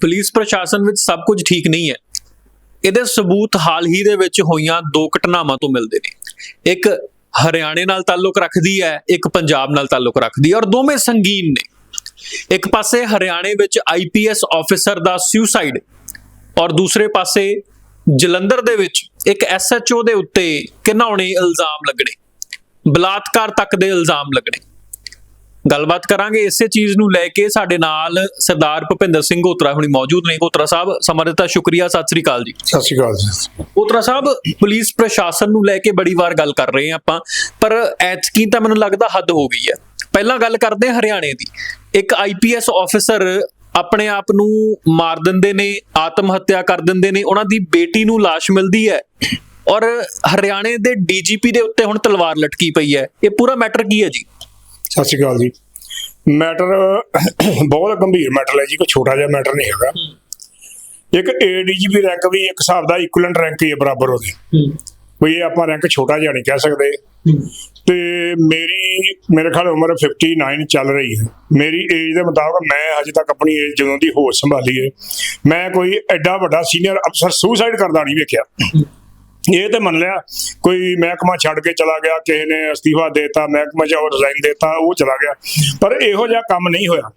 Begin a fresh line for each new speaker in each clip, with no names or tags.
Police ਪ੍ਰਸ਼ਾਸਨ ਵਿੱਚ ਸਭ ਕੁਝ ਠੀਕ ਨਹੀਂ ਹੈ। ਇਹਦੇ ਸਬੂਤ ਹਾਲ ਹੀ ਦੇ ਵਿੱਚ ਹੋਈਆਂ ਦੋ ਘਟਨਾਵਾਂ ਤੋਂ ਮਿਲਦੇ ਨੇ। ਇੱਕ ਹਰਿਆਣੇ ਨਾਲ ਤਾਲੁਕ ਰੱਖਦੀ ਹੈ, ਇੱਕ ਪੰਜਾਬ ਨਾਲ ਤਾਲੁਕ ਰੱਖਦੀ ਹੈ ਔਰ ਦੋਵੇਂ ਸੰਗੀਨ ਨੇ। ਇੱਕ ਪਾਸੇ ਹਰਿਆਣੇ ਵਿੱਚ ਆਈਪੀਐਸ ਆਫੀਸਰ ਦਾ ਸੁਸਾਈਡ ਔਰ ਦੂਸਰੇ ਪਾਸੇ ਜਲੰਧਰ ਦੇ ਵਿੱਚ ਇੱਕ ਐਸਐਚਓ ਦੇ ਉੱਤੇ ਕਿੰਨਾਉਣੇ ਇਲਜ਼ਾਮ ਲੱਗਣੇ, ਬਲਾਤਕਾਰ ਤੱਕ ਦੇ ਇਲਜ਼ਾਮ ਲੱਗਣੇ। ਗੱਲਬਾਤ ਕਰਾਂਗੇ ਇਸੇ ਚੀਜ਼ ਨੂੰ ਲੈ ਕੇ ਸਾਡੇ ਨਾਲ ਸਰਦਾਰ ਭੁਪਿੰਦਰ ਸਿੰਘ ਗੋਤਰਾ ਹੁਣੀ ਮੌਜੂਦ ਨੇ। ਗੋਤਰਾ ਸਾਹਿਬ ਸਮਾਂ ਦਿੱਤਾ ਸ਼ੁਕਰੀਆ ਸਤਿ ਸ੍ਰੀ ਅਕਾਲ ਜੀ।
ਸਤਿ ਸ਼੍ਰੀ ਅਕਾਲ ਜੀ।
ਗੋਤਰਾ ਸਾਹਿਬ ਪੁਲਿਸ ਪ੍ਰਸ਼ਾਸਨ ਨੂੰ ਲੈ ਕੇ ਬੜੀ ਵਾਰ ਗੱਲ ਕਰ ਰਹੇ ਆਪਾਂ ਪਰ ਐਤਕੀ ਤਾਂ ਮੈਨੂੰ ਲੱਗਦਾ ਹੱਦ ਹੋ ਗਈ ਹੈ। ਪਹਿਲਾਂ ਗੱਲ ਕਰਦੇ ਹਾਂ ਹਰਿਆਣੇ ਦੀ। ਇੱਕ ਆਈਪੀਐਸ ਆਫੀਸਰ ਆਪਣੇ ਆਪ ਨੂੰ ਮਾਰ ਦਿੰਦੇ ਨੇ ਆਤਮ ਹੱਤਿਆ ਕਰ ਦਿੰਦੇ ਨੇ ਉਹਨਾਂ ਦੀ ਬੇਟੀ ਨੂੰ ਲਾਸ਼ ਮਿਲਦੀ ਹੈ ਔਰ ਹਰਿਆਣੇ ਦੇ ਡੀਜੀਪੀ ਦੇ ਉੱਤੇ ਹੁਣ ਤਲਵਾਰ ਲਟਕੀ ਪਈ ਹੈ। ਇਹ ਪੂਰਾ ਮੈਟਰ ਕੀ ਹੈ ਜੀ?
ਸਤਿ ਸ਼੍ਰੀ ਅਕਾਲ ਜੀ। ਮੈਟਰ ਬਹੁਤ ਗੰਭੀਰ ਮੈਟਰ ਹੈ ਜੀ ਕੋਈ ਛੋਟਾ ਜਿਹਾ ਮੈਟਰ ਨਹੀਂ ਹੈਗਾ। ਇੱਕ ਏਡੀਜੀਪੀ ਰੈਂਕ ਵੀ ਇੱਕ ਹਿਸਾਬ ਦਾ ਇਕੁਇਵਲੈਂਟ ਰੈਂਕ ਹੀ ਹੈ ਬਰਾਬਰ ਉਹਦੇ। ਕੋਈ ਇਹ ਆਪਾਂ ਰੈਂਕ ਛੋਟਾ ਜਿਹਾ ਨਹੀਂ ਕਹਿ ਸਕਦੇ। ਤੇ ਮੇਰੀ ਮੇਰੇ ਖਿਆਲ ਉਮਰ 59 ਚੱਲ ਰਹੀ ਹੈ। ਮੇਰੀ ਏਜ ਦੇ ਮੁਤਾਬਕ ਮੈਂ ਹਜੇ ਤੱਕ ਆਪਣੀ ਏਜ ਜਦੋਂ ਦੀ ਹੋਸ਼ ਸੰਭਾਲੀ ਹੈ ਮੈਂ ਕੋਈ ਐਡਾ ਵੱਡਾ ਸੀਨੀਅਰ ਅਫਸਰ ਸੁਸਾਈਡ ਕਰਦਾ ਨਹੀਂ ਵੇਖਿਆ। ਇਹ ਤੇ ਮੰਨ ਲਿਆ, ਕੋਈ ਮਹਿਕਮਾ ਛੱਡ ਕੇ ਚਲਾ ਗਿਆ, ਕਿਸੇ ਨੇ ਅਸਤੀਫਾ ਦੇਤਾ, ਮਹਿਕਮਾ ਚ ਰਿਜ਼ਾਈਨ ਦੇਤਾ, ਉਹ ਚਲਾ ਗਿਆ। ਪਰ ਇਹੋ ਜਿਹਾ ਕੰਮ ਨਹੀਂ ਹੋਇਆ।